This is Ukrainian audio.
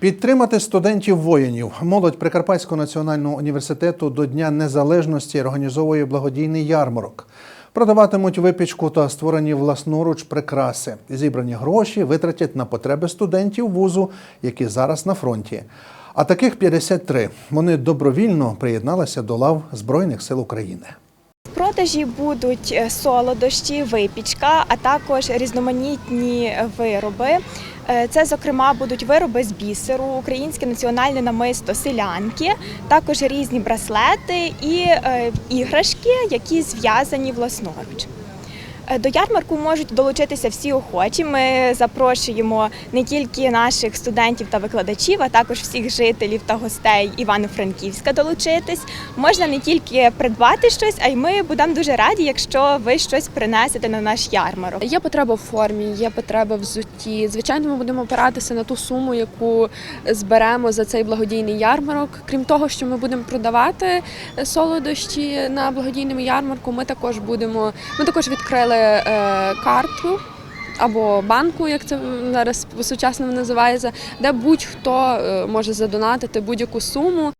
Підтримати студентів воїнів. Молодь Прикарпатського національного університету до Дня Незалежності організовує благодійний ярмарок. Продаватимуть випічку та створені власноруч прикраси. Зібрані гроші витратять на потреби студентів вузу, які зараз на фронті. А таких 53. Вони добровільно приєдналися до лав Збройних сил України. В продажі будуть е, солодощі, випічка, а також різноманітні вироби. Е, Це, зокрема, будуть вироби з бісеру, українське національне намисто селянки, також різні браслети і е, іграшки, які зв'язані власноруч. Е, До ярмарку можуть долучитися всі охочі. Ми запрошуємо не тільки наших студентів та викладачів, а також всіх жителів та гостей Івано-Франківська долучитись. Можна не тільки придбати щось, а й ми будемо дуже раді, якщо ви щось принесете на наш ярмарок. Є потреба в формі, є потреба в взутті. Звичайно, ми будемо опиратися на ту суму, яку зберемо за цей благодійний ярмарок. Крім того, що ми будемо продавати солодощі на благодійному ярмарку, ми також будемо. Ми також відкрили е, карту. Або банку, як це зараз по-сучасному називається, де будь-хто е, може задонатити будь-яку суму.